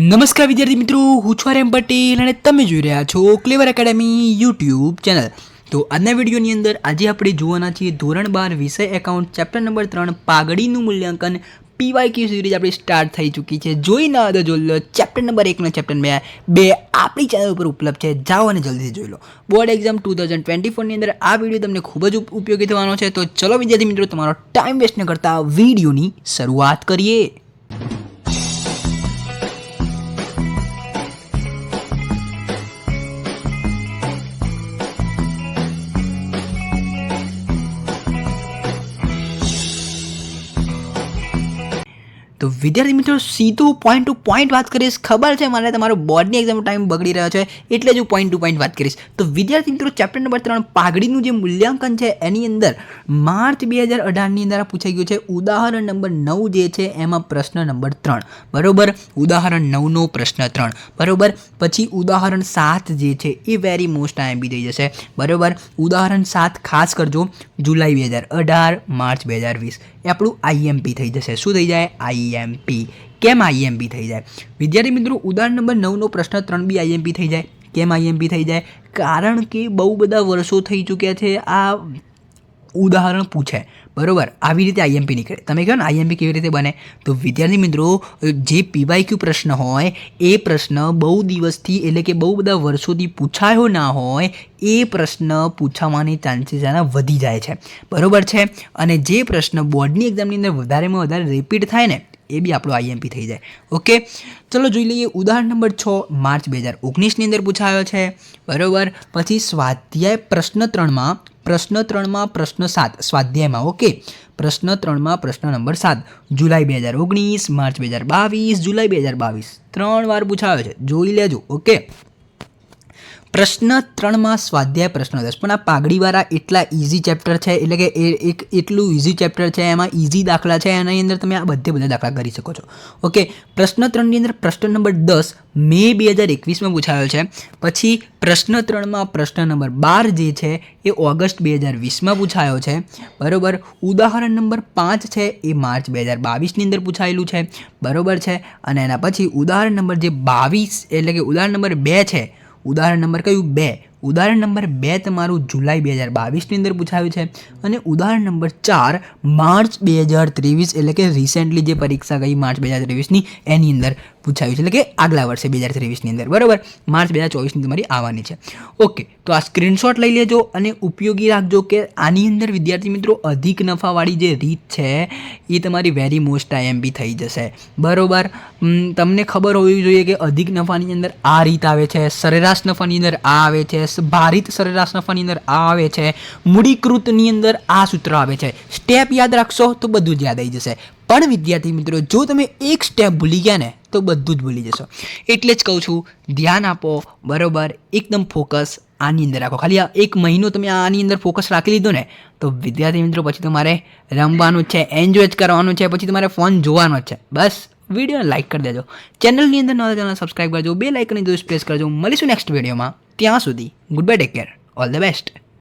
નમસ્કાર વિદ્યાર્થી મિત્રો, હું છું આર્યન પટેલ અને તમે જોઈ રહ્યા છો ક્લેવર એકેડેમી યુટ્યુબ ચેનલ તો આજના વિડીયોની અંદર આજે આપણે જોવાના છીએ ધોરણ બાર વિષય એકાઉન્ટ ચેપ્ટર નંબર ત્રણ, પાઘડીનું મૂલ્યાંકન. પીવાય ક્યુ સિરીઝ આપણી સ્ટાર્ટ થઈ ચૂકી છે. જોઈ ના તો જોઈ લો. ચેપ્ટર નંબર એકનો ચેપ્ટર બે બે આપણી ચેનલ ઉપર ઉપલબ્ધ છે. જાઓ અને જલ્દીથી જોઈ લો. Board exam two thousand twenty ફોરની અંદર આ વીડિયો તમને ખૂબ જ ઉપયોગી થવાનો છે. તો ચલો વિદ્યાર્થી મિત્રો, તમારો ટાઈમ વેસ્ટ ન કરતા વિડીયોની શરૂઆત કરીએ. તો વિદ્યાર્થી મિત્રો, સીધું પોઈન્ટ ટુ પોઈન્ટ વાત કરીશ. ખબર છે મને તમારો બોર્ડની એક્ઝામનો ટાઈમ બગડી રહ્યો છે, એટલે જ હું પોઈન્ટ ટુ પોઈન્ટ વાત કરીશ. તો વિદ્યાર્થી મિત્રો ચેપ્ટર નંબર ત્રણ, પાઘડીનું જે મૂલ્યાંકન છે, એની અંદર માર્ચ બે હજાર અઢારની અંદર પૂછાઈ ગયું છે. ઉદાહરણ નંબર નવ જે છે, એમાં પ્રશ્ન નંબર ત્રણ. બરોબર? ઉદાહરણ નવનો પ્રશ્ન ત્રણ. બરોબર? પછી ઉદાહરણ સાત જે છે, એ વેરી મોસ્ટ આઈએમપી થઈ જશે. બરોબર? ઉદાહરણ સાત ખાસ કરજો, જુલાઈ બે હજાર અઢાર, માર્ચ બે હજાર વીસ. એ આપણું આઈએમપી થઈ જશે. શું થઈ જાય? આઈએમપી કેમ આઈએમપી થઈ જાય? વિદ્યાર્થી મિત્રો, ઉદાહરણ નંબર નવનો પ્રશ્ન ત્રણ બી આઈએમપી થઈ જાય. કેમ આઈએમપી થઈ જાય? કારણ કે બહુ બધા વર્ષો થઈ ચૂક્યા છે, આ ઉદાહરણ પૂછે. બરોબર? આવી રીતે આઈએમપી નીકળે. તમે કહો ને આઈએમપી કેવી રીતે બને? તો વિદ્યાર્થી મિત્રો, જે પીવાય ક્યુ પ્રશ્ન હોય, એ પ્રશ્ન બહુ દિવસથી એટલે કે બહુ બધા વર્ષોથી પૂછાયો ના હોય, એ પ્રશ્ન પૂછાવાની ચાન્સીસ એના વધી જાય છે. બરાબર છે? અને જે પ્રશ્ન બોર્ડની એક્ઝામની અંદર વધારેમાં વધારે રિપીટ થાય ને એ બી આપણો આઈએમપી થઈ જાય. ઓકે ચલો જોઈ લઈએ. ઉદાહરણ નંબર છ, માર્ચ બે હજાર ઓગણીસની અંદર પૂછાયો છે. બરાબર? પછી સ્વાધ્યાય પ્રશ્ન ત્રણમાં પ્રશ્ન ત્રણમાં પ્રશ્ન સાત, સ્વાધ્યાયમાં ઓકે પ્રશ્ન ત્રણમાં પ્રશ્ન નંબર સાત, જુલાઈ બે હજાર ઓગણીસ, માર્ચ બે હજાર બાવીસ, જુલાઈ બે હજાર બાવીસ. ત્રણ વાર પૂછાયો છે. જોઈ લેજો ઓકે પ્રશ્ન ત્રણમાં સ્વાધ્યાય પ્રશ્ન દસ પણ આ પાઘડીવાળા એટલા ઇઝી ચેપ્ટર છે, એટલે કે એ એક એટલું ઇઝી ચેપ્ટર છે, એમાં ઇઝી દાખલા છે, એની અંદર તમે આ બધે બધા દાખલા કરી શકો છો. ઓકે પ્રશ્ન ત્રણની અંદર પ્રશ્ન નંબર દસ મે બે હજાર એકવીસમાં પૂછાયો છે. પછી પ્રશ્ન ત્રણમાં પ્રશ્ન નંબર બાર જે છે, એ ઓગસ્ટ બે હજાર વીસમાં પૂછાયો છે. બરાબર? ઉદાહરણ નંબર પાંચ છે, એ માર્ચ બે હજાર બાવીસની અંદર પૂછાયેલું છે. બરોબર છે? અને એના પછી ઉદાહરણ નંબર જે બાવીસ, એટલે કે ઉદાહરણ નંબર બે છે ઉદાહરણ નંબર કયું? બે. ઉદાહરણ નંબર બે તમારું જુલાઈ બે હજાર બાવીસની અંદર પૂછાયું છે. અને ઉદાહરણ નંબર ચાર, માર્ચ બે હજાર ત્રેવીસ એટલે કે રિસેન્ટલી જે પરીક્ષા ગઈ માર્ચ બે હજાર ત્રેવીસની, એની અંદર પૂછાયું છે. એટલે કે આગલા વર્ષે બે હજાર ત્રેવીસની અંદર. બરાબર? માર્ચ બે હજાર ચોવીસની તમારી આવવાની છે. ઓકે, તો આ સ્ક્રીનશોટ લઈ લેજો અને ઉપયોગી રાખજો કે આની અંદર વિદ્યાર્થી મિત્રો અધિક નફાવાળી જે રીત છે, એ તમારી વેરી મોસ્ટ આઈએમપી થઈ જશે. બરોબર? તમને ખબર હોવી જોઈએ કે અધિક નફાની અંદર આ રીત આવે છે, સરેરાશ નફાની અંદર આ આવે છે ભારિત સરેરાશ નફાની અંદર આ આવે છે, મૂડીકૃતની અંદર આ સૂત્ર આવે છે. સ્ટેપ યાદ રાખશો તો બધું જ યાદ આવી જશે. પણ વિદ્યાર્થી મિત્રો, જો તમે એક સ્ટેપ ભૂલી ગયા ને, તો બધું જ ભૂલી જશો. એટલે જ કહું છું, ધ્યાન આપો, બરોબર? એકદમ ફોકસ આની અંદર રાખો. ખાલી આ એક મહિનો તમે આની અંદર ફોકસ રાખી લીધો ને, તો વિદ્યાર્થી મિત્રો, પછી તમારે રમવાનું છે એન્જોય જ કરવાનું છે, પછી તમારે ફોન જોવાનો છે. બસ વીડિયો લાઇક કરી દેજો. ચેનલની અંદર નવા ચેનલ સબસ્ક્રાઈબ કરજો, બે લાઇકની દોષ પ્રેસ કરજો. મળીશું નેક્સ્ટ વિડીયોમાં ત્યાં સુધી goodbye take care all the best